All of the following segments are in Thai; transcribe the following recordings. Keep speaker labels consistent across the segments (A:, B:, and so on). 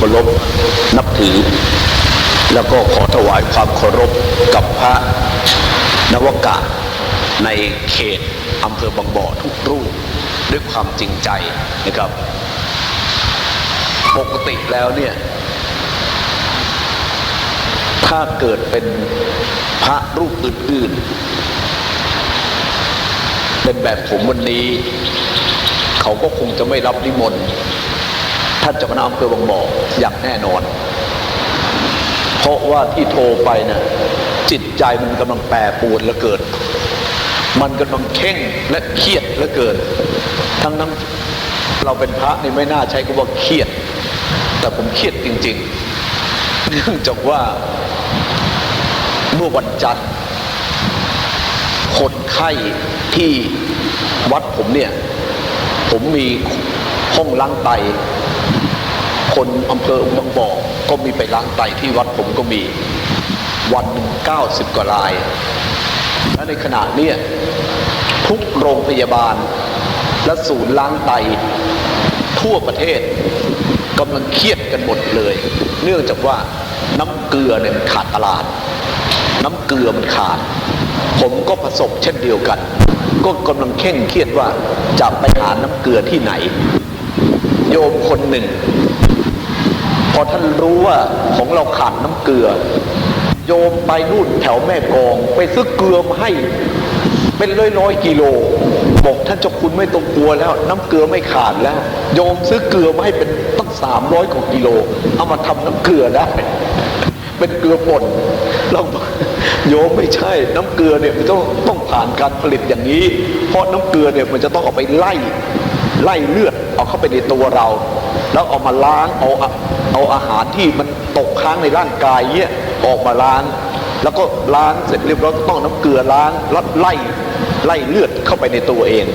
A: เคารพนับถือ แล้วก็ขอถวายความเคารพกับพระนวกะในเขตอำเภอบางบ่อทุกรูปด้วยความจริงใจนะครับ ปกติแล้วเนี่ย ถ้าเกิดเป็นพระรูปอื่นๆ เป็นแบบผมวันนี้ เขาก็คงจะไม่รับนิมนต์ ท่านเจ้าคณะอำเภอบางบ่ออย่างแน่นอน เพราะว่าที่โทรไปนะ่ะจิตใจมันกำลังแปรปรวนเหลือเกินมันกำลังเข่งและเครียดเหลือเกิน ทั้งนั้นเราเป็นพระนี่ไม่น่าใช้คำว่าเครียด แต่ผมเครียดจริงๆ เนื่องจากว่าเมื่อวันจันทร์คนไข้ที่วัดผมเนี่ย ผมมีห้องล้างไต คนอำเภอบางบ่อก็มีไปล้างไตที่วัดผมก็มี วันหนึ่งเก้าสิบกว่าราย และในขณะเนี้ยทุกโรงพยาบาล และศูนย์ล้างไต ทั่วประเทศกำลังเครียดกันหมดเลย เนื่องจากว่าน้ำเกลือเนี่ยมันขาดตลาด น้ำเกลือมันขาด ผมก็ประสบเช่นเดียวกัน ก็กำลังเข่งเครียดว่าจะไปหาน้ำเกลือที่ไหน โยมคนหนึ่ง อท่านรู้ว่าของเราขาดน้ำเกลือ โยมไปนู่นแถวแม่กอง ไปซื้อเกลือมาให้ เป็นร้อยร้อยๆกิโล บอกท่านเจ้าคุณไม่ต้องกลัวแล้ว น้ำเกลือไม่ขาดแล้ว โยมซื้อเกลือมาให้เป็นตั้งสามร้อยกว่ากิโล เอามาทำน้ำเกลือได้เป็นเกลือป่นเราโยมไม่ใช่ น้ำเกลือเนี่ยมันต้องต้องผ่านการผลิตอย่างนี้ เพราะน้ำเกลือเนี่ยมันจะต้องเอาไปไล่ไล่เลือด เอาเข้าไปในตัวเรา แล้วเอามาล้างเอา เอาอาหารที่มันตกค้างในร่างกายเนี่ยออกมาล้าง แล้วก็ล้างเสร็จเรียบร้อยต้องน้ำเกลือล้างแล้วไล่ไล่เลือดเข้าไปในตัวเอง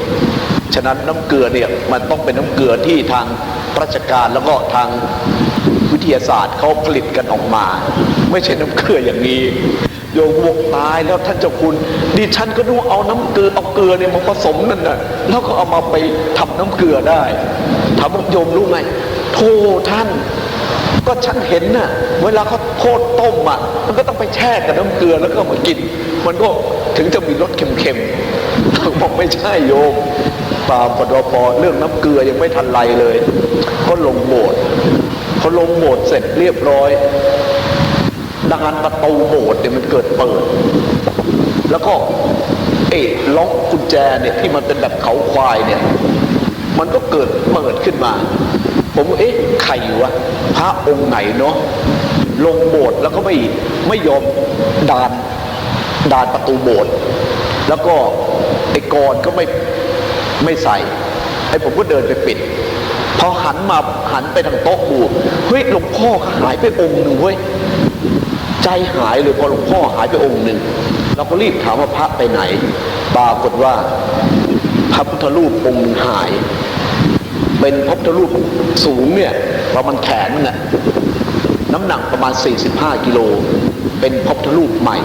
A: ฉะนั้นน้ำเกลือเนี่ยมันต้องเป็นน้ำเกลือที่ทางราชการแล้วก็ทางวิทยาศาสตร์เขาผลิตกันออกมา ไม่ใช่น้ำเกลืออย่างนี้โยมบอกตายแล้วท่านเจ้าคุณดิฉันก็ดูเอาน้ำเกลือเอาเกลือเนี่ยมาผสมนั่นน่ะแล้วก็เอามาไปทำน้ำเกลือได้ถามว่าโยมรู้ไหมโทท่าน ก็ฉันเห็นน่ะเวลาเขาโคตรต้มอะ มันก็ต้องไปแช่กับน้ำเกลือแล้วก็มากิน มันก็ถึงจะมีรสเค็มๆบอกไม่ใช่โยมปาปดพอเรื่องน้ำเกลือยังไม่ทันไรเลยก็ลงโบสถ์พอลงโบสถ์เสร็จเรียบร้อยดานประตูโบสถ์เนี่ยมันเกิดเปิด แล้วก็เอ๊ะล็อกกุญแจเนี่ยที่มันเป็นแบบเขาควายเนี่ย มันก็เกิดเปิดขึ้นมา ผมเอ๊ะใครวะพระองค์ไหนเนาะลงโบสถ์แล้วก็ไม่ไม่ยอมดานดานประตูโบสถ์แล้วก็ไอ้กรก็ไม่ไม่ใส่ไอ้ผมก็เดินไปปิดพอหันมาหันไปทางโต๊ะบูเฮ้ยหลวงพ่อหายไปองค์หนึ่งเว้ยใจหายเลยพอหลวงพ่อหายไปองค์หนึ่งเราก็รีบถามว่าพระไปไหน ปรากฏว่าพระพุทธรูปองค์หาย เป็นพระพุทธรูปสูงเนี่ยประมาณแขนนึงอะน้ำหนักประมาณ 45 กิโล เป็นพระพุทธรูปใหม่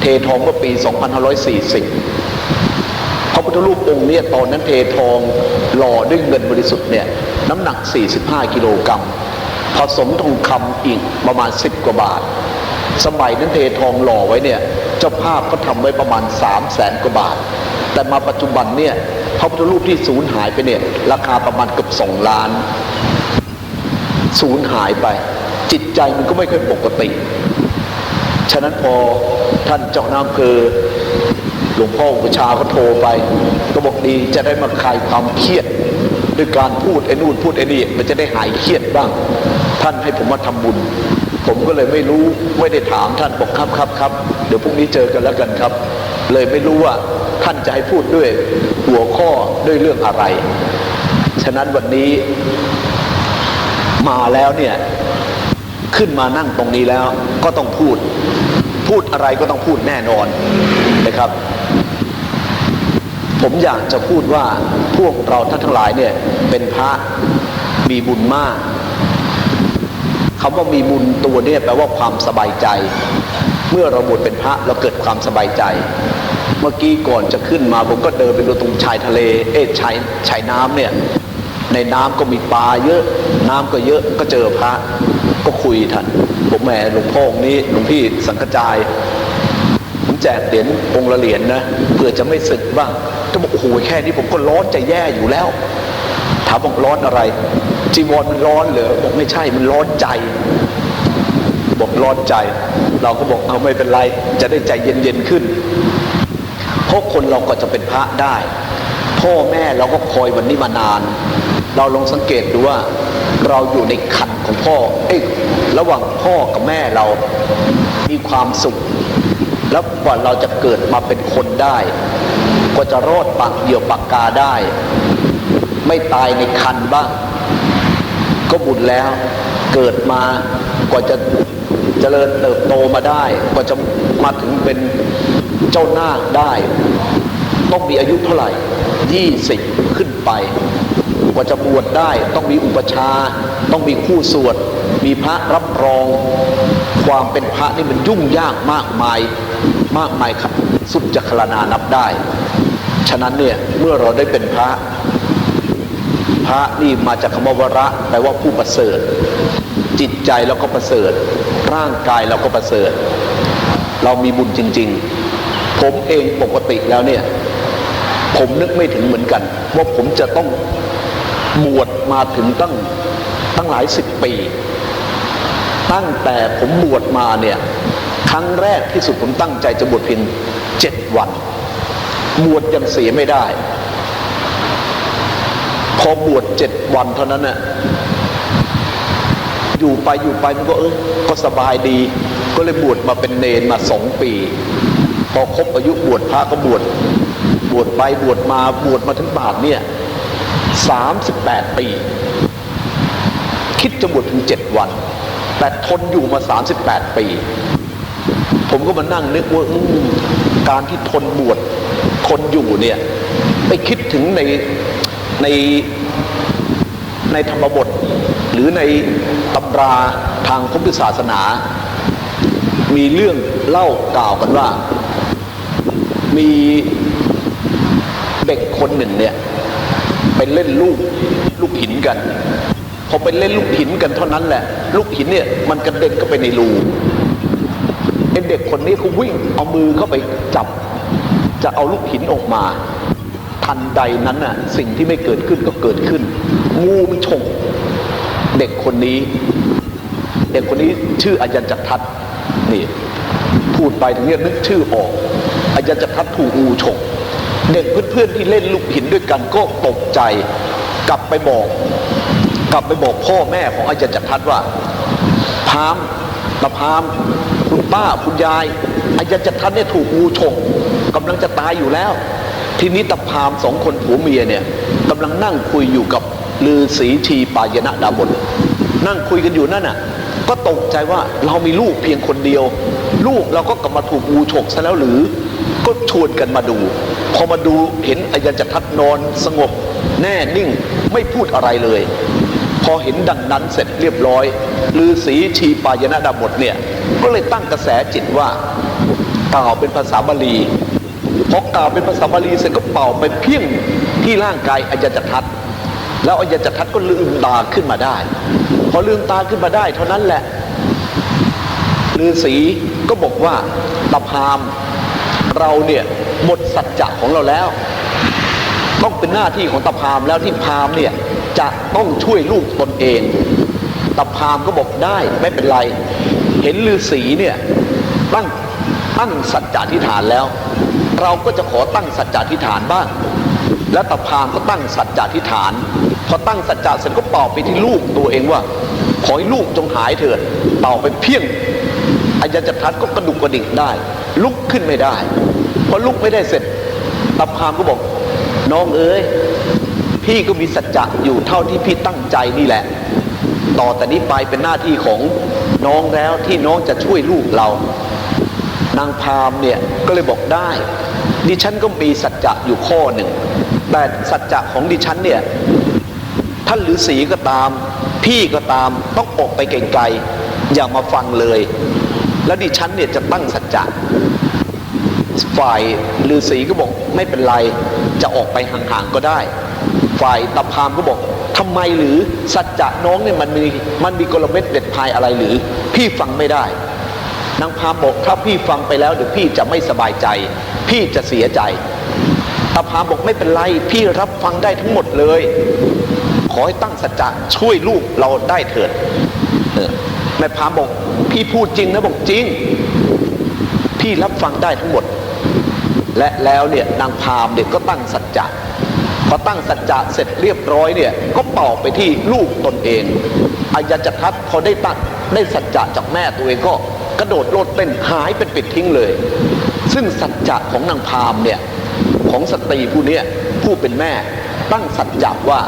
A: เททองเมื่อปี 2540 พระพุทธรูปองค์เนี้ตอนนั้นเททองหล่อด้วยเงินบริสุทธิ์เนี่ยน้ำหนัก 45 กิโลกรัมผสมทองคำอีกประมาณ 10 กว่าบาท สมัยนั้นเททองหล่อไว้เนี่ยเจ้าภาพก็ทำไว้ประมาณ 3 0 0แสนกว่าบาท แต่มาปัจจุบันเนี่ย พระพุทธรูปที่สูญหายไปเนี่ย ราคาประมาณเกือบ2ล้าน สูญหายไป จิตใจมันก็ไม่ค่อยปกติ ฉะนั้นพอท่านเจ้าหน้าอำเภอหลวงพ่ออุปชาก็โทรไป ก็บอกดีจะได้มาคลายความเครียดด้วยการพูดไอ้นู่นพูดไอ้นี่มันจะได้หายเครียดบ้าง ท่านให้ผมมาทำบุญ ผมก็เลยไม่รู้ไม่ได้ถามท่านบอกครับครับครับเดี๋ยวพรุ่งนี้เจอกันแล้วกันครับ เลยไม่รู้ว่า ท่านจะให้พูดด้วยหัวข้อด้วยเรื่องอะไร ฉะนั้นวันนี้มาแล้วเนี่ยขึ้นมานั่งตรงนี้แล้วก็ต้องพูด พูดอะไรก็ต้องพูดแน่นอนนะครับ ผมอยากจะพูดว่าพวกเราท่านทั้งหลายเนี่ยเป็นพระมีบุญมากคำว่ามีบุญตัวเนี่ยแปลว่าความสบายใจ เมื่อเราบวชเป็นพระเราเกิดความสบายใจ เมื่อกี้ก่อนจะขึ้นมาผมก็เดินไปดูตรงชายทะเล เอ๊ะชายชายน้ำเนี่ย ในน้ำก็มีปลาเยอะ น้ำก็เยอะก็เจอพระ ก็คุยท่านบอกแหมหลวงพ่อองค์นี้หลวงพี่สังกจายผมแจกเหรียญองค์ละเหรียญนะเพื่อจะไม่สึกบ้างก็บอกโอ้โหแค่นี้ผมก็ร้อนจะแย่อยู่แล้วถามบอกร้อนอะไร จีวรมันร้อนเหรอบอกไม่ใช่มันร้อนใจบอกร้อนใจ เราก็บอกเอาไม่เป็นไร จะได้ใจเย็นๆขึ้น เพราะคนเราก็จะเป็นพระได้ พ่อแม่เราก็คอยวันนี้มานาน เราลองสังเกตดูว่าเราอยู่ในขันของพ่อ เอ้ยระหว่างพ่อกับแม่เรามีความสุข แล้วกว่าเราจะเกิดมาเป็นคนได้กว่าจะรอดปากเดี่ยวปากกาได้ ไม่ตายในคันบ้าง ก็บุญแล้ว เกิดมากว่าจะเจริญเติบโตมาได้ กว่าจะมาถึงเป็น เจ้านาคได้ ต้องมีอายุเท่าไหร่ยี่สิบขึ้นไป กว่าจะบวชได้ต้องมีอุปชา ต้องมีคู่สวด มีพระรับรอง ความเป็นพระนี่มันยุ่งยากมากมายมากมายครับสุดจะคลนานับได้ ฉะนั้นเนี่ยเมื่อเราได้เป็นพระ พระนี่มาจากคำว่าวระแปลว่าผู้ประเสริฐ จิตใจเราก็ประเสริฐ ร่างกายเราก็ประเสริฐ เรามีบุญจริง ๆ ผมเองปกติแล้วเนี่ย ผมนึกไม่ถึงเหมือนกัน ว่าผมจะต้องบวชมาถึงตั้งตั้งหลายสิบปี ตั้งแต่ผมบวชมาเนี่ย ครั้งแรกที่สุดผมตั้งใจจะบวชเพียงเจ็ดวันบวชยังเสียไม่ได้ พอบวชเจ็ดวันเท่านั้นน่ะอยู่ไปอยู่ไปมันก็เออก็สบายดี ก็เลยบวชมาเป็นเนนมาสองปี อครบอายุบวชพระก็บวชบวชไปบวชมาบวชมาถึงบาทเนี่ยสามสิบแปดปี คิดจะบวชถึงเจ็ดวัน แต่ทนอยู่มาสามสิบแปดปี ผมก็มานั่งนึกว่าการที่ทนบวชทนอยู่เนี่ยไปคิดถึงในในในธรรมบท หรือในตำราทางพุทธศาสนา มีเรื่องเล่ากล่าวกันว่า มีเด็กคนหนึ่งเนี่ยไปเล่นลูกลูกหินกัน พอไปเล่นลูกหินกันเท่านั้นแหละ ลูกหินเนี่ยมันกระเด็นเข้าไปในรูไอเด็กคนนี้เขาวิ่งเอามือเข้าไปจับ จะเอาลูกหินออกมา ทันใดนั้นน่ะสิ่งที่ไม่เกิดขึ้นก็เกิดขึ้น งูมันฉกเด็กคนนี้ เด็กคนนี้ชื่ออาจารย์จักรทัศน์นี่พูดไปถึงเนี่ยนึกชื่อออก อาจารย์จักรทัศน์ถูกงูฉกเด็กเพื่อนๆที่เล่นลูกหินด้วยกันก็ตกใจกลับไปบอก กลับไปบอกพ่อแม่ของอาจารย์จักรทัศน์ว่าพามตะพามคุณป้าคุณยายอาจารย์จักรทัศน์เนี่ยถูกงูฉกกำลังจะตายอยู่แล้ว ทีนี้ตะพามสองคนผัวเมียเนี่ยกำลังนั่งคุยอยู่กับลือศรีชีปายนะดาบนนั่งคุยกันอยู่นั่นน่ะ ก็ตกใจว่าเรามีลูกเพียงคนเดียว ลูกเราก็กลับมาถูกงูฉกซะแล้วหรือ ก็ชวนกันมาดู พอมาดูเห็นอาจารย์จักรทัศน์นอนสงบ แน่นิ่งไม่พูดอะไรเลย พอเห็นดังนั้นเสร็จเรียบร้อยลือศรีชีปายนะดาบทเนี่ย ก็เลยตั้งกระแสจิตว่ากล่าวเป็นภาษาบาลีพอกล่าวเป็นภาษาบาลีเสร็จก็เป่าไปเพี้ยงที่ร่างกายอาจารย์จักรทัศน์แล้วอาจารย์จักรทัศน์ก็ลืมตาขึ้นมาได้ พอลืมตาขึ้นมาได้ เท่านั้นแหละฤาษีก็บอกว่าตะพาม เราเนี่ยหมดสัจจะของเราแล้ว ต้องเป็นหน้าที่ของตะพามแล้วที่พามเนี่ยจะต้องช่วยลูกตนเองตะพามก็บอกได้ไม่เป็นไร เห็นฤาษีเนี่ยตั้งตั้งสัจจะทิฏฐานแล้ว เราก็จะขอตั้งสัจจะทิฏฐานบ้าง แล้วตะพามก็ตั้งสัจจะทิฏฐาน พอตั้งสัจจะเสร็จก็เป่าไปที่ลูกตัวเองว่า ขอให้ลูกจงหายเถิดเป่าไปเพียงอายจัทัศน์ก็กระดุกกระดิกได้ ลุกขึ้นไม่ได้พอลุกไม่ได้เสร็จตะพามก็บอก น้องเอ้ยพี่ก็มีสัจจะอยู่เท่าที่พี่ตั้งใจนี่แหละ ต่อแต่นี้ไปเป็นหน้าที่ของน้องแล้วที่น้องจะช่วยลูกเรา นางพามเนี่ยก็เลยบอกได้ ดิฉันก็มีสัจจะอยู่ข้อหนึ่ง แต่สัจจะของดิฉันเนี่ยท่านฤาษีก็ตาม พี่ก็ตามต้องออกไปไกลๆอย่ามาฟังเลย แล้วดิฉันเนี่ยจะตั้งสัจจะฝ่ายฤาษีก็บอกไม่เป็นไรจะออกไปห่างๆก็ได้ ฝ่ายตะพามก็บอกทำไมหรือสัจจะน้องเนี่ยมันมีมันมีกลเม็ดเด็ดพายอะไรหรือ พี่ฟังไม่ได้ นางพามบอกถ้าพี่ฟังไปแล้วเดี๋ยวพี่จะไม่สบายใจ พี่จะเสียใจตาพามบอกไม่เป็นไร พี่รับฟังได้ทั้งหมดเลย ขอให้ตั้งสัจจะช่วยลูกเราได้เถิด แม่พามบอกพี่พูดจริงนะบอกจริง พี่รับฟังได้ทั้งหมด และแล้วเนี่ยนางพามเนี่ยก็ตั้งสัจจะพอตั้งสัจจะเสร็จเรียบร้อยเนี่ยก็เป่าไปที่ลูกตนเองอายาจทัศน์พอได้ตั้งได้สัจจะจากแม่ตัวเองก็กระโดดโลดเต้นหายเป็นปิดทิ้งเลย ซึ่งสัจจะของนางพามเนี่ยของสตรีผู้เนี้ยผู้เป็นแม่ ตั้งสัจจะว่า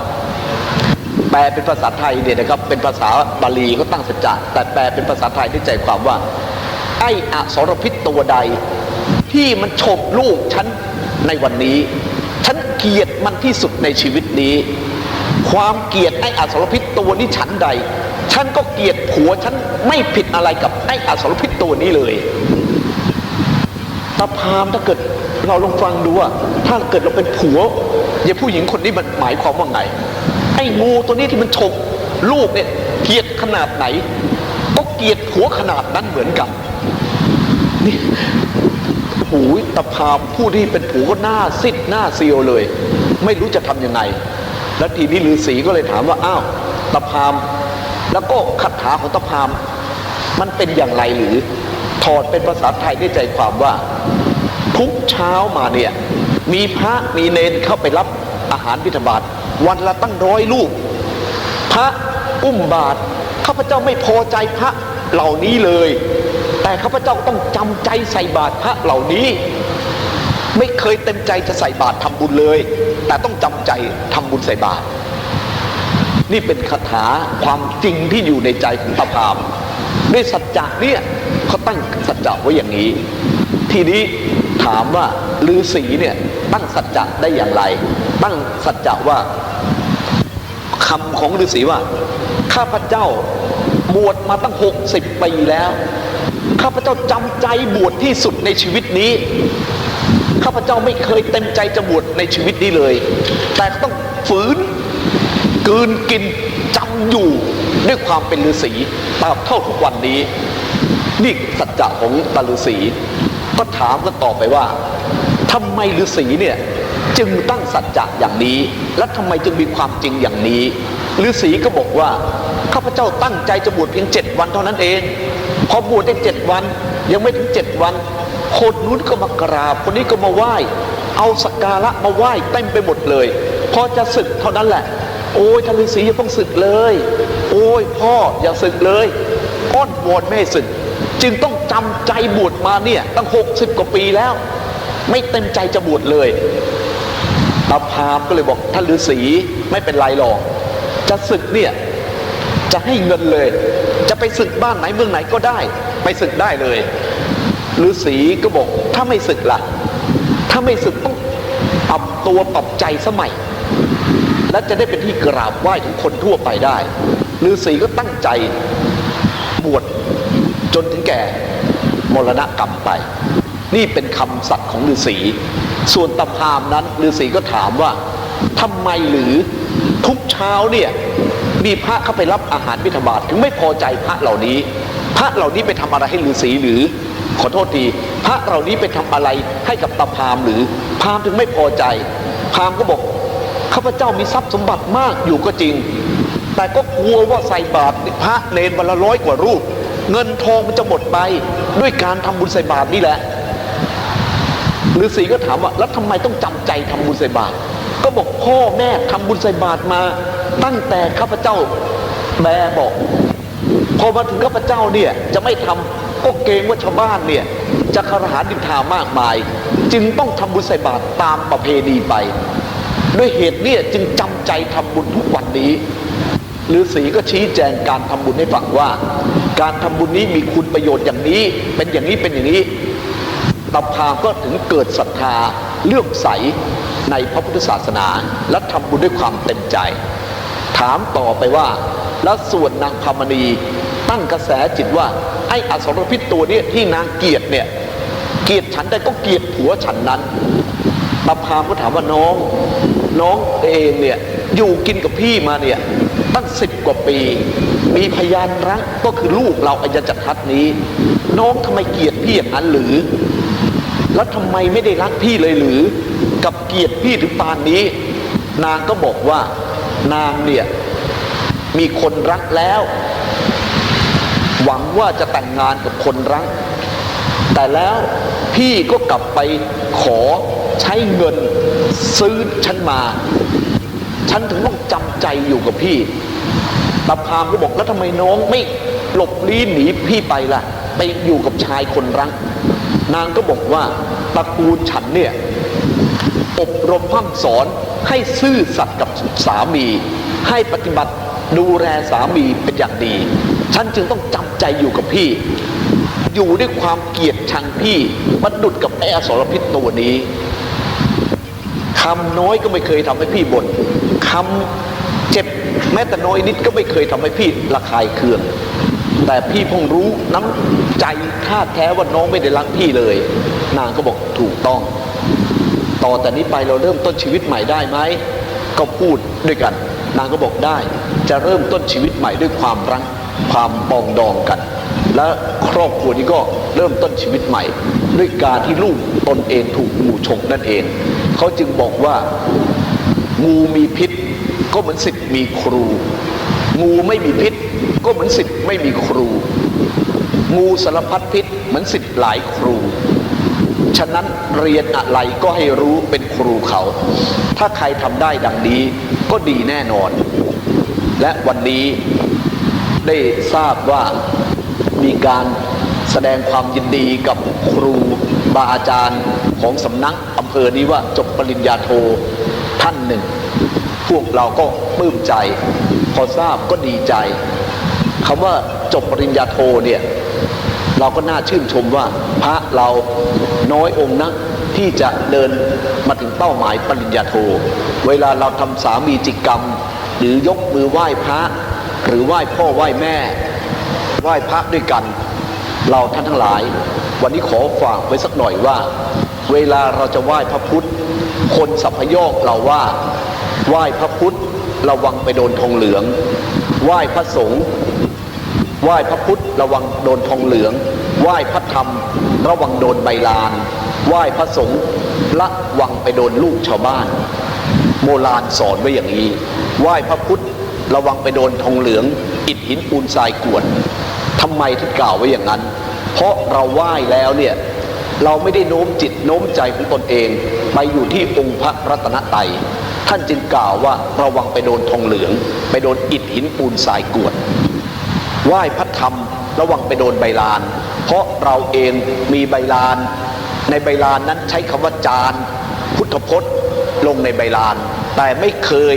A: แปลเป็นภาษาไทยเนี่ยนะครับ เป็นภาษาบาลีก็ตั้งสัจจะแต่แปลเป็นภาษาไทยด้วยใจความว่า ไอ้อสรพิษตัวใด ที่มันฉกลูกฉันในวันนี้ ฉันเกลียดมันที่สุดในชีวิตนี้ ความเกลียดไอ้อสรพิษตัวนี้ฉันใด ฉันก็เกลียดผัวฉันไม่ผิดอะไรกับไอ้อสรพิษตัวนี้เลยตาพามถ้าเกิดเราลองฟังดูว่าถ้าเกิดเราเป็นผัวอย่าผู้หญิงคนนี้มันหมายความว่าไง ไอ้งูตัวนี้ที่มันฉกลูกเนี่ยเกียดขนาดไหน ก็เกียดผัวขนาดนั้นเหมือนกันนี่หูตาพามผู้ที่เป็นผัวก็หน้าซิดหน้าเซียวเลย ไม่รู้จะทำยังไง แล้วทีนี้ฤาษีก็เลยถามว่าอ้าวตาพาม แล้วก็คาถาของตาพาม มันเป็นอย่างไรหรือถอดเป็นภาษาไทยได้ใจความว่า ทุกเช้ามาเนี่ย มีพระมีเนนเข้าไปรับอาหารบิณฑบาต วันละตั้งร้อยลูก พระอุ้มบาตรข้าพเจ้าไม่พอใจพระเหล่านี้เลย แต่ข้าพเจ้าต้องจำใจใส่บาตรพระเหล่านี้ ไม่เคยเต็มใจจะใส่บาตรทำบุญเลย แต่ต้องจำใจทำบุญใส่บาตรนี่เป็นคาถาความจริงที่อยู่ในใจของตาพามด้วยสัจจะเนี่ยเขาตั้งสัจจะไว้อย่างนี้ ทีนี้ถามว่าฤาษีเนี่ยตั้งสัจจะได้อย่างไร ตั้งสัจจะว่าคำของฤาษีว่า ข้าพเจ้าบวชมาตั้งหกสิบปีแล้ว ข้าพเจ้าจำใจบวชที่สุดในชีวิตนี้ ข้าพเจ้าไม่เคยเต็มใจจะบวชในชีวิตนี้เลย แต่ต้องฝืนกืนกินจำอยู่ด้วยความเป็นฤาษีตราบเท่าทุกวันนี้ นี่สัจจะของตาฤาษีก็ถามกันต่อไปว่าทำไมฤาษีเนี่ย จึงตั้งสัจจะอย่างนี้ และทำไมจึงมีความจริงอย่างนี้ฤาษีก็บอกว่าข้าพเจ้าตั้งใจจะบวชเพียงเจ็ดวันเท่านั้นเอง พอบวชได้เจ็ดวัน ยังไม่ถึงเจ็ดวันคนนู้นก็มากราบคนนี้ก็มาไหว้ เอาสักการะมาไหว้เต็มไปหมดเลย พอจะศึกเท่านั้นแหละ โอ้ยท่านฤาษีอย่าเพิ่งศึกเลย โอ้ยพ่ออย่าศึกเลยอ้อนวอนไม่ให้ศึก จึงต้องจำใจบวชมาเนี่ยตั้งหกสิบกว่าปีแล้ว ไม่เต็มใจจะบวชเลย ตาพามก็เลยบอกท่านฤาษีไม่เป็นไรหรอก จะศึกเนี่ยจะให้เงินเลย จะไปศึกบ้านไหนเมืองไหนก็ได้ ไปศึกได้เลยฤาษีก็บอกถ้าไม่ศึกล่ะ ถ้าไม่ศึกต้องปรับตัวปรับใจสมัย และจะได้เป็นที่กราบไหว้ของคนทั่วไปได้ฤาษีก็ตั้งใจบวชจนถึงแก่มรณะกรรมไป นี่เป็นคำสัตย์ของฤาษี ส่วนตาพามนั้นฤาษีก็ถามว่าทำไมหรือทุกเช้าเนี่ยมีพระเข้าไปรับอาหารบิณฑบาตถึงไม่พอใจพระเหล่านี้ พระเหล่านี้ไปทำอะไรให้ฤาษีหรือ ขอโทษทีพระเหล่านี้ไปทำอะไรให้กับตาพามหรือ พามถึงไม่พอใจ พามก็บอกข้าพเจ้ามีทรัพย์สมบัติมากอยู่ก็จริง แต่ก็กลัวว่าใส่บาตรพระเนรวันละร้อยกว่ารูป เงินทองมันจะหมดไปด้วยการทำบุญใส่บาตรนี่แหละ ฤาษีก็ถามว่าแล้วทำไมต้องจำใจทำบุญใส่บาตรก็บอกพ่อแม่ทำบุญใส่บาตรมา ตั้งแต่ข้าพเจ้าแบบอกพอมาถึงข้าพเจ้าเนี่ยจะไม่ทำก็เกรงว่าชาวบ้านเนี่ยจะคารหาดินทามากมาย จึงต้องทำบุญใส่บาตรตามประเพณีไป ด้วยเหตุเนี่ยจึงจำใจทำบุญทุกวันนี้ฤาษีก็ชี้แจงการทำบุญให้ฟังว่า การทำบุญนี้มีคุณประโยชน์อย่างนี้ เป็นอย่างนี้เป็นอย่างนี้ ตาพามก็ถึงเกิดศรัทธาเลื่อมใสในพระพุทธศาสนา และทำบุญด้วยความเต็มใจ ถามต่อไปว่า แล้วส่วนนางพามณีตั้งกระแสจิตว่า ไอ้อสรพิษตัวเนี้ที่นางเกียดเนี่ยเกียดฉันแต่ก็เกียดผัวฉันนั้นตาพามก็ถามว่าน้อง น้องเองเนี่ยอยู่กินกับพี่มาเนี่ยตั้งสิบกว่าปี มีพยานรักก็คือลูกเราอัญจักรทัศน์นี้ น้องทำไมเกียดพี่อย่างนั้นหรือ แล้วทำไมไม่ได้รักพี่เลยหรือ กับเกียดพี่ถึงปานนี้ นางก็บอกว่านางเนี่ยมีคนรักแล้ว หวังว่าจะแต่งงานกับคนรัก แต่แล้วพี่ก็กลับไปขอใช้เงินซื้อฉันมา ฉันถึงต้องจำใจอยู่กับพี่ตาพามก็บอกแล้วทำไมน้องไม่หลบลี้หนีพี่ไปล่ะ ไปอยู่กับชายคนรัก นางก็บอกว่าตระกูลฉันเนี่ยอบรมพร่ำสอนให้ซื่อสัตย์กับสามี ให้ปฏิบัติดูแลสามีเป็นอย่างดี ฉันจึงต้องจำใจอยู่กับพี่ อยู่ด้วยความเกลียดชังพี่มันดุดกับไอ้อสรพิษตัวนี้คำน้อยก็ไม่เคยทำให้พี่บน่นคำเจ็บแม้แต่น้อยนิดก็ไม่เคยทำให้พี่ระคายเคือง แต่พี่เพิ่งรู้น้ำใจท่าแท้ว่าน้องไม่ได้รักพี่เลย นางก็บอกถูกต้อง ต่อแต่นี้ไปเราเริ่มต้นชีวิตใหม่ได้ไหมก็พูดด้วยกัน นางก็บอกได้ จะเริ่มต้นชีวิตใหม่ด้วยความรักความปองดองกัน และครอบครัวนี้ก็เริ่มต้นชีวิตใหม่ ด้วยการที่ลูกตนเองถูกงูฉกนั่นเอง เขาจึงบอกว่างูมีพิษก็เหมือนสิทธิ์มีครู งูไม่มีพิษ ก็เหมือนสิทธิ์ไม่มีครู งูสารพัดพิษเหมือนสิทธิ์หลายครู ฉะนั้นเรียนอะไรก็ให้รู้เป็นครูเขา ถ้าใครทำได้ดังนี้ก็ดีแน่นอน และวันนี้ได้ทราบว่ามีการแสดงความยินดีกับครูบาอาจารย์ของสำนักอำเภอนี้ว่าจบปริญญาโทท่านหนึ่ง พวกเราก็ปลื้มใจ พอทราบก็ดีใจคำว่าจบปริญญาโทเนี่ยเราก็น่าชื่นชมว่าพระเราน้อยองค์นักที่จะเดินมาถึงเป้าหมายปริญญาโท เวลาเราทำสามีจิกรรม หรือยกมือไหว้พระ หรือไหว้พ่อไหว้แม่ ไหว้พระด้วยกัน เราท่านทั้งหลาย วันนี้ขอฝากไว้สักหน่อยว่า เวลาเราจะไหว้พระพุทธ คนสัพพยอกเราว่า ไหว้พระพุทธ ระวังไปโดนทองเหลือง ไหว้พระสงฆ์ไหว้พระพุทธระวังโดนทองเหลือง ไหว้พระธรรม ระวังโดนใบลาน ไหว้พระสงฆ์ละวังไปโดนลูกชาวบ้าน โบราณสอนไว้อย่างนี้ ไหว้พระพุทธระวังไปโดนทองเหลือง อิฐหินปูนทรายกวดทำไมถึงกล่าวไว้อย่างนั้น เพราะเราไหว้แล้วเนี่ยเราไม่ได้โน้มจิตโน้มใจของตนเอง ไปอยู่ที่องค์พระรัตนตรัย ท่านจึงกล่าวว่าระวังไปโดนทองเหลือง ไปโดนอิฐหินปูนทรายกวดไหว้พระธรรมระวังไปโดนใบลาน เพราะเราเองมีใบลาน ในใบลานนั้นใช้คำว่าจาน พุทธพจน์ลงในใบลาน แต่ไม่เคย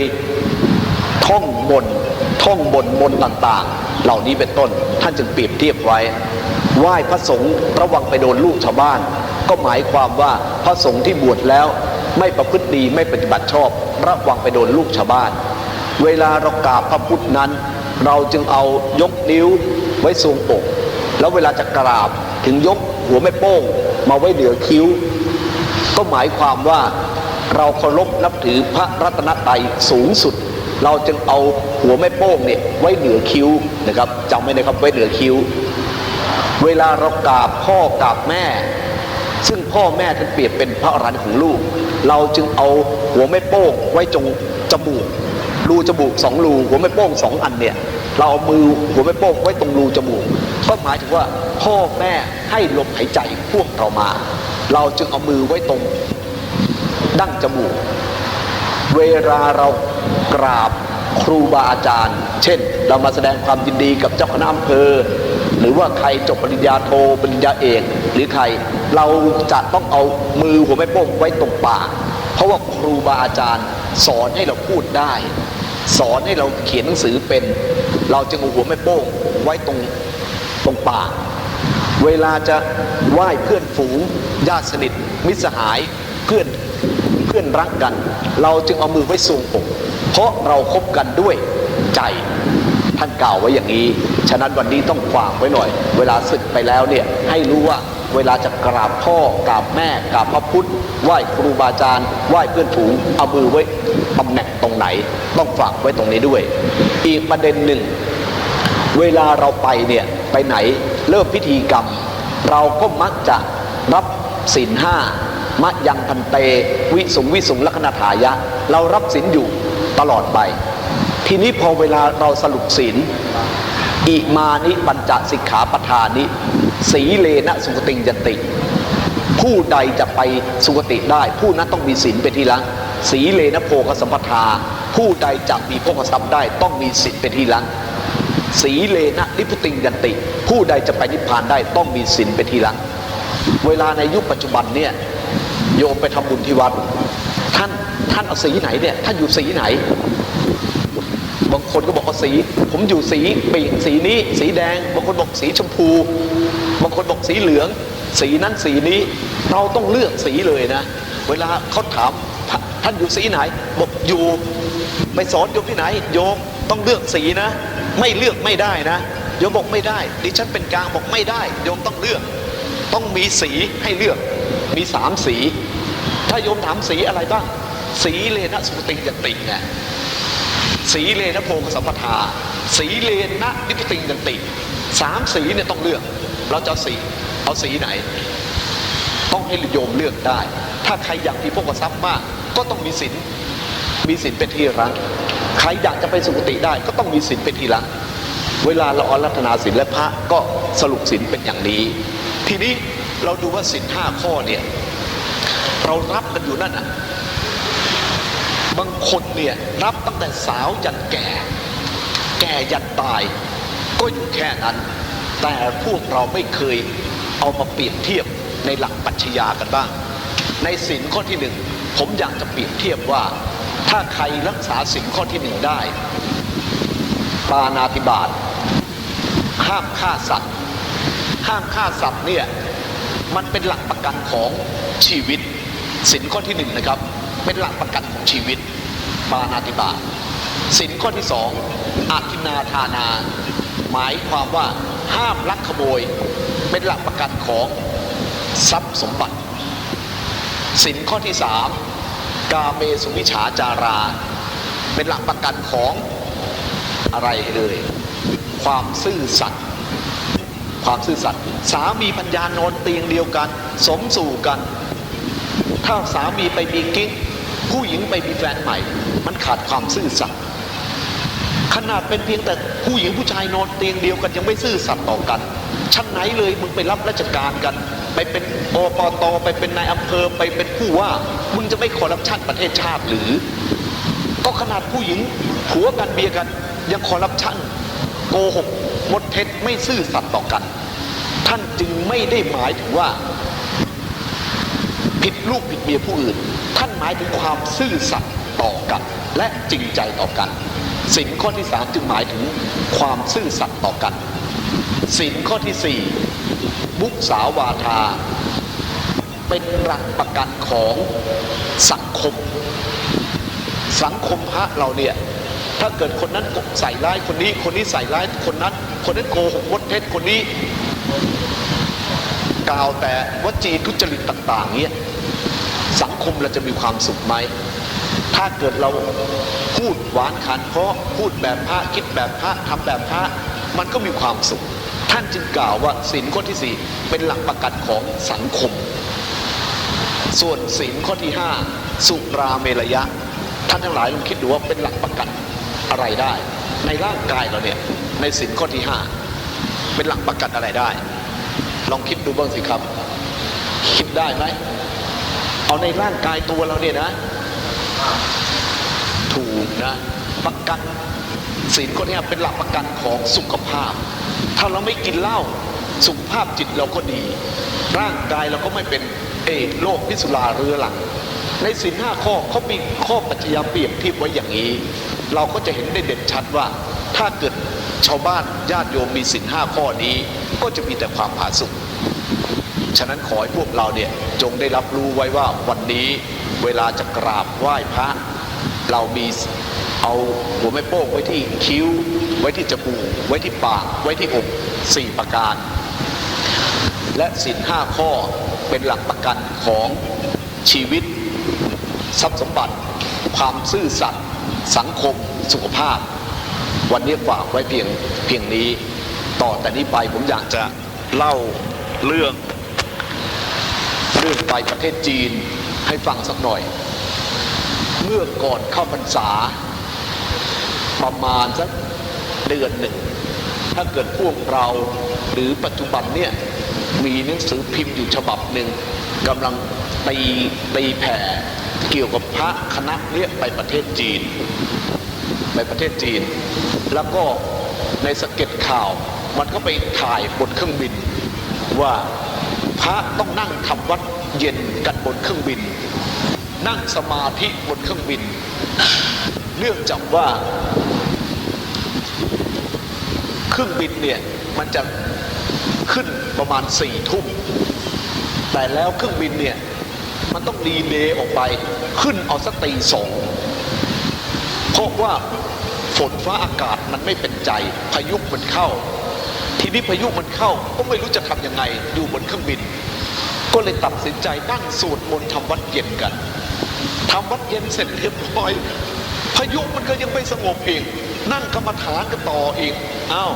A: ท่องบนท่องบนมนต์ต่างๆ เหล่านี้เป็นต้นท่านจึงเปรียบเทียบไว้ไหว้พระสงฆ์ระวังไปโดนลูกชาวบ้าน ก็หมายความว่าพระสงฆ์ที่บวชแล้ว ไม่ประพฤติดีไม่ปฏิบัติชอบ ระวังไปโดนลูกชาวบ้าน เวลาเรากราบพระพุทธนั้น เราจึงเอายกนิ้วไว้ทรงอก แล้วเวลาจะกราบถึงยกหัวแม่โป้งมาไว้เหนือคิ้ว ก็หมายความว่าเราเคารพนับถือพระรัตนตรัยสูงสุด เราจึงเอาหัวแม่โป้งเนี่ยไว้เหนือคิ้วนะครับจำไว้นะครับไว้เหนือคิ้ว เวลาเรากราบพ่อกราบแม่ ซึ่งพ่อแม่ท่านเปรียบเป็นพระอรหันต์ของลูก เราจึงเอาหัวแม่โป้งไว้จงจมูกรูจมูกสองรูหัวแม่โป้งสองอันเนี่ยเราเอามือหัวแม่โป้งไว้ตรงรูจมูกก็หมายถึงว่าพ่อแม่ให้ลมหายใจพ่วกเรามา เราจึงเอามือไว้ตรงดั้งจมูก เวลาเรากราบครูบาอาจารย์ เช่น เรามาแสดงความยินดีกับเจ้าคณะอำเภอ หรือว่าใครจบปริญญาโทปริญญาเอกหรือใครเราจะต้องเอามือหัวแม่โป้งไว้ตรงปาก เพราะว่าครูบาอาจารย์ สอนให้เราพูดได้ สอนให้เราเขียนหนังสือเป็น เราจึงเอาหัวแม่โป้งไว้ตรงตรงปาก เวลาจะไหว้เพื่อนฝูงญาติสนิทมิตรสหายเพื่อนเพื่อนรักกัน เราจึงเอามือไว้สูงอกเพราะเราคบกันด้วยใจานกล่าวไว้อย่างนี้ ฉะนั้นวันนี้ต้องฝากไว้หน่อย เวลาศึกไปแล้วเนี่ยให้รู้ว่าเวลาจะกราบพ่อกราบแม่กราบพระพุทธไหว้ครูบาอาจารย์ไหว้เพื่อนฝูงเอามือไว้ตำแหน่งตรงไหน ต้องฝากไว้ตรงนี้ด้วย อีกประเด็นหนึ่ง เวลาเราไปเนี่ยไปไหนเริ่มพิธีกรรม เราก็มักจะรับศีลห้ามะยังพันเต วิสุงวิสุงลักนถายะ เรารับศีลอยู่ตลอดไป ทีนี้พอเวลาเราสรุปศีลอิมานิปัญจสิกขาปทานิสีเลนะสุขติงยติ ผู้ใดจะไปสุคติได้ ผู้นั้นต้องมีศีลเป็นที่ละสีเลนะโภคสัมปทา ผู้ใดจะมีโภคทรัพย์ได้ ต้องมีศีลเป็นที่ละสีเลนะนิพุติงยันติ ผู้ใดจะไปนิพพานได้ต้องมีศีลเป็นที่ละเวลาในยุคปัจจุบันเนี่ยโยมไปทำบุญที่วัดท่านท่านเอาสีไหนเนี่ยท่านอยู่สีไหน บางคนก็บอกว่าสี ผมอยู่สีปีกสีนี้ สีแดง บางคนบอกสีชมพู บางคนบอกสีเหลือง สีนั้นสีนี้ เราต้องเลือกสีเลยนะ เวลาเขาถามท่านอยู่สีไหน บอกอยู่ไปสอนโยมที่ไหน โยมต้องเลือกสีนะ ไม่เลือกไม่ได้นะโยมบอกไม่ได้ ดิฉันเป็นกลางบอกไม่ได้ โยมต้องเลือก ต้องมีสีให้เลือก มีสามสี ถ้าโยมถามสีอะไรบ้าง สีเลนะสุติยติไง สีเลนะโพกสัมปทา สีเลนะนิพติงกันติสามสีเนี่ยต้องเลือก เราจะเอาสีเอาสีไหน ต้องให้โยมเลือกได้ ถ้าใครอยากมีพวกทรัพย์มาก ก็ต้องมีศีลมีศีลเป็นที่รักใครอยากจะไปสุคติได้ ก็ต้องมีศีลเป็นที่รักเวลาเราอารัธนาศีลและพระก็สรุปศีลเป็นอย่างนี้ ทีนี้เราดูว่าศีลห้าข้อเนี่ย เรารับกันอยู่นั่นน่ะ บางคนเนี่ยรับตั้งแต่สาวยันแก่ แก่ยันตาย ก็อยู่แค่นั้น แต่พวกเราไม่เคยเอามาเปรียบเทียบในหลักปัชญากันบ้าง ในสินข้อที่หนึ่งผมอยากจะเปรียบเทียบว่า ถ้าใครรักษาสินข้อที่หนึ่งได้ ปานาติบาตห้ามฆ่าสัตว์ ห้ามฆ่าสัตว์เนี่ยมันเป็นหลักประกันของชีวิตสินข้อที่หนึ่งนะครับ เป็นหลักประกันของชีวิต ปานาติบาสินข้อที่สองอาทินาทานา หมายความว่าห้ามลักขโมย เป็นหลักประกันของทรัพย์สมบัติ สินข้อที่สามกาเมสุวิชาจารา เป็นหลักประกันของอะไรเอ่ยความซื่อสัตย์ความซื่อสัตย์สามีปัญญานอนเตียงเดียวกัน สมสู่กัน ถ้าสามีไปมีกิ๊ก ผู้หญิงไปมีแฟนใหม่ มันขาดความซื่อสัตย์ขนาดเป็นเพียงแต่ผู้หญิงผู้ชายนอนเตียงเดียวกันยังไม่ซื่อสัตย์ต่อกัน ชั้นไหนเลยมึงไปรับราชการกัน ไปเป็นอปตไปเป็นนายอำเภอไปเป็นผู้ว่า มึงจะไม่คอร์รัปชันประเทศชาติหรือ ก็ขนาดผู้หญิงผัวกันเบียกันยังคอร์รัปชันโกหกมดเท็จไม่ซื่อสัตย์ต่อกัน ท่านจึงไม่ได้หมายถึงว่า ผิดลูกผิดเมียผู้อื่น ท่านหมายถึงความซื่อสัตย์ต่อกัน และจริงใจต่อกันสินข้อที่สามจึงหมายถึงความซื่อสัตย์ต่อกันสินข้อที่สี่มุสาวาทา เป็นหลักประกันของสังคม สังคมพระเราเนี่ยถ้าเกิดคนนั้นใส่ร้ายคนนี้ คนนี้ใส่ร้ายคนนั้น คนนั้นโกหกมดเท็จคนนี้ กล่าวแต่วจีทุจริตต่าง ๆเนี้ย สังคมเราจะมีความสุขไหม ถ้าเกิดเราพูดหวานขันเพราะพูดแบบพระคิดแบบพระทำแบบพระมันก็มีความสุข ท่านจึงกล่าวว่าศีลข้อที่สี่เป็นหลักประกันของสังคม ส่วนศีลข้อที่ห้าสุราเมรยะ ท่านทั้งหลายลองคิดดูว่าเป็นหลักประกันอะไรได้ ในร่างกายเราเนี่ยในศีลข้อที่ห้าเป็นหลักประกันอะไรได้ ลองคิดดูบ้างสิครับ คิดได้ไหม เอาในร่างกายตัวเราเนี่ยนะ ถูกนะ ประกันศีลข้อนี้เป็นหลักประกันของสุขภาพ ถ้าเราไม่กินเหล้าสุขภาพจิตเราก็ดี ร่างกายเราก็ไม่เป็นเอดโรคพิษสุราเรื้อรังในศีลห้าข้อเขามีข้อปรัชญาเปรียบเทียบไว้อย่างนี้ เราก็จะเห็นได้เด่นชัดว่า ถ้าเกิดชาวบ้านญาติโยมมีศีลห้าข้อนี้ ก็จะมีแต่ความผาสุก ฉะนั้นขอให้พวกเราเนี่ยจงได้รับรู้ไว้ว่าวันนี้เวลาจะกราบไหว้พระ เรามีเอาหัวแม่โป้งไว้ที่คิ้ว ไว้ที่จมูกไว้ที่ปากไว้ที่อกสี่ประการ และสินห้าข้อเป็นหลักประกันของชีวิต ทรัพย์สมบัติ ความซื่อสัตย์สังคมสุขภาพ วันนี้ฝากไว้เพียงเพียงนี้ ต่อแต่นี้ไปผมอยากจะเล่าเรื่อง เรื่องไปประเทศจีนให้ฟังสักหน่อย เมื่อก่อนเข้าพรรษา ประมาณสักเดือนหนึ่ง ถ้าเกิดพวกเราหรือปัจจุบันเนี่ยมีหนังสือพิมพ์อยู่ฉบับหนึ่งกำลังตีตีแผ่เกี่ยวกับพระคณะเนี่ยไปประเทศจีน ไปประเทศจีน แล้วก็ในสเก็ตข่าว มันก็ไปถ่ายบนเครื่องบินว่าพระต้องนั่งทำวัด เย็นกันบนเครื่องบิน นั่งสมาธิบนเครื่องบิน เนื่องจากว่า เครื่องบินเนี่ยมันจะขึ้นประมาณสี่ทุ่ม แต่แล้วเครื่องบินเนี่ยมันต้องดีเลย์ออกไปขึ้นเอาสักตีสองเพราะว่าฝนฟ้าอากาศมันไม่เป็นใจพายุมันเข้า ทีนี้พายุมันเข้าก็ไม่รู้จะทำยังไงอยู่บนเครื่องบิน ก็เลยตัดสินใจนั่งสวดมนต์ทำวัดเย็นกันทำวัดเย็นเสร็จเรียบร้อย พายุมันก็ยังไม่สงบอีกนั่งกรรมฐานกันต่ออีกอ้าว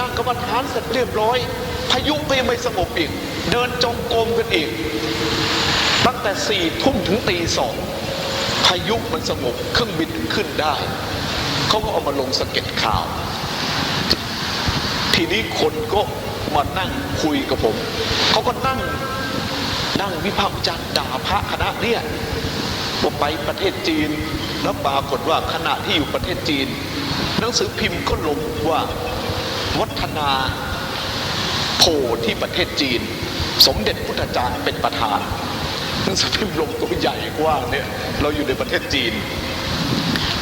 A: นั่งกรรมฐานเสร็จเรียบร้อย พายุก็ยังไม่สงบอีก เดินจงกรมกันอีก ตั้งแต่สี่ทุ่มถึงตีสองพายุมันสงบเครื่องบินขึ้นได้เขาก็เอามาลงสเก็ตข่าว ทีนี้คนก็มานั่งคุยกับผม เขาก็นั่ง นั่งวิพากษ์วิจารณ์ด่าพระคณะเนี่ยว่าไปประเทศจีน แล้วปรากฏว่าขณะที่อยู่ประเทศจีน หนังสือพิมพ์ก็ลงว่าวัฒนาโพที่ประเทศจีน สมเด็จพุทธจารย์เป็นประธานหนังสือพิมพ์ลงตัวใหญ่กว้างเนี่ยเราอยู่ในประเทศจีน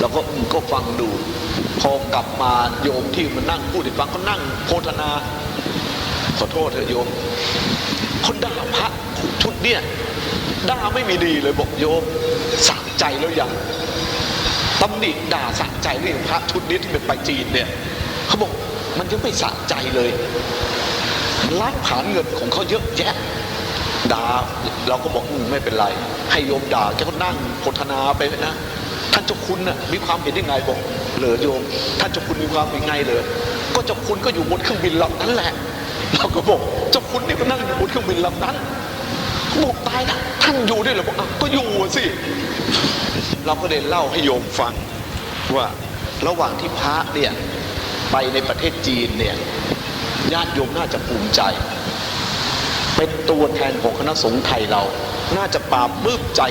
A: แล้วก็ก็ฟังดู พอกลับมาโยมที่มานั่งพูดให้ฟังก็นั่งโพธนา ขอโทษเถอะโยมคนด่าพระ ชุดเนี่ยด่าไม่มีดีเลยบอกโยมสะใจแล้วยังตำหนิด่าสะใจเรื่องพระชุดนี้ที่เป็นไปจีนเนี่ยเขาบอกมันยังไม่สะใจเลยล้างผลาญเงินของเขาเยอะแยะด่าเราก็บอกอืไม่เป็นไร ให้โยมด่าแกก็นั่งโพธนาไปนะท่านเจ้าคุณน่ะมีความเห็นยังไงบอกเหลอโยม ท่านเจ้าคุณมีความเป็นไงเลยก็เจ้าคุณก็อยู่บนเครื่องบินลำนั้นแหละ เราก็บอกเจ้าคุณนี่ก็นั่งอยู่บนเครื่องบินลำนั้น บอกตายนะท่านอยู่ด้วยเหรอบอกอะก็อยู่สิ เราก็เลยเล่าให้โยมฟังว่าระหว่างที่พระเนี่ยไปในประเทศจีนเนี่ยญาติโยมน่าจะภูมิใจ เป็นตัวแทนของคณะสงฆ์ไทยเรา น่าจะปราบปลื้มใจ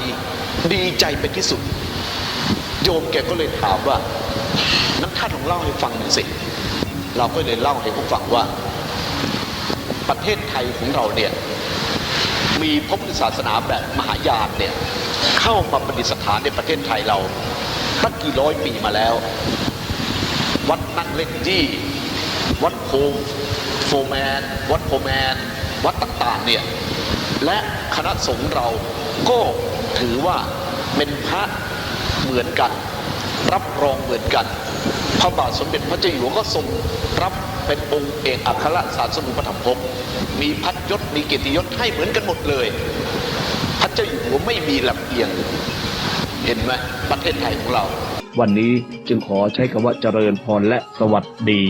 A: ดีใจเป็นที่สุด โยมแกก็เลยถามว่า นักท่านลองเล่าให้ฟังหน่อยสิ เราก็เลยเล่าให้เขาฟังว่า ประเทศไทยของเราเนี่ย มีพระพุทธศาสนาแบบมหายานเนี่ยเข้ามาประดิษฐานในประเทศไทยเราตั้งกี่ร้อยปีมาแล้ว วัดนั่งเล่นจี้วัดโพมโฟแมน วัดโพแมน วัดต่างๆเนี่ยและคณะสงฆ์เราก็ถือว่าเป็นพระเหมือนกัน รับรองเหมือนกัน พระบาทสมเด็จพระเจ้าอยู่หัวก็ทรงรับ เป็นองค์เอกอัครศาสนุปถัมภกมีพัดยศมีเกียรติยศให้เหมือนกันหมดเลย พระเจ้าอยู่หัวไม่มีลำเอียง เห็นไหมประเทศไทยของเรา
B: วันนี้จึงขอใช้คำว่าเจริญพรและสวัสดี